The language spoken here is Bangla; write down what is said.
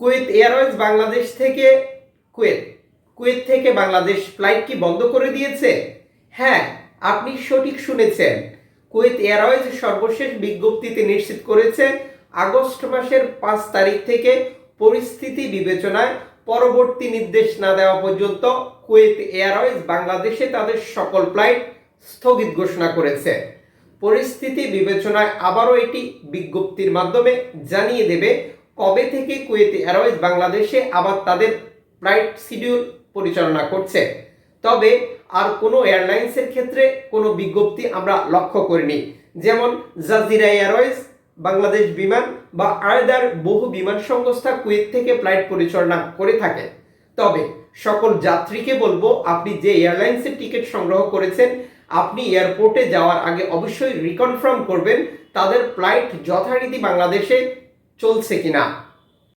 কুয়েত এয়ারওয়েজ বাংলাদেশ থেকে কুয়েত কুয়েত থেকে বাংলাদেশ ফ্লাইট কি বন্ধ করে দিয়েছে? হ্যাঁ আপনি সঠিক শুনেছেন। কুয়েত এয়ারওয়েজ সর্বশেষ বিজ্ঞপ্তিতে নিশ্চিত করেছে, আগস্ট মাসের পাঁচ তারিখ থেকে পরিস্থিতি বিবেচনায় পরবর্তী নির্দেশ না দেওয়া পর্যন্ত কুয়েত এয়ারওয়েজ বাংলাদেশে তাদের সকল ফ্লাইট স্থগিত ঘোষণা করেছে। পরিস্থিতি বিবেচনায় আবারও এটি বিজ্ঞপ্তির মাধ্যমে জানিয়ে দেবে কবে থেকে কুয়েত এয়ারওয়েজ বাংলাদেশে আবার তাদের ফ্লাইট শিডিউল পরিচালনা করছে? তবে আর কোনো এয়ারলাইন্সের ক্ষেত্রে কোনো বিজ্ঞপ্তি আমরা লক্ষ্য করিনি। যেমন জাজিরা এয়ারওয়েজ, বাংলাদেশ বিমান বা আয়দার বহু বিমান সংস্থা কুয়েত থেকে ফ্লাইট পরিচালনা করে থাকে। তবে সকল যাত্রীকে বলব, আপনি যে এয়ারলাইন্সের টিকিট সংগ্রহ করেছেন, আপনি এয়ারপোর্টে যাওয়ার আগে অবশ্যই রিকনফার্ম করবেন, তাদের ফ্লাইট যথারীতি বাংলাদেশে চলছে কিনা?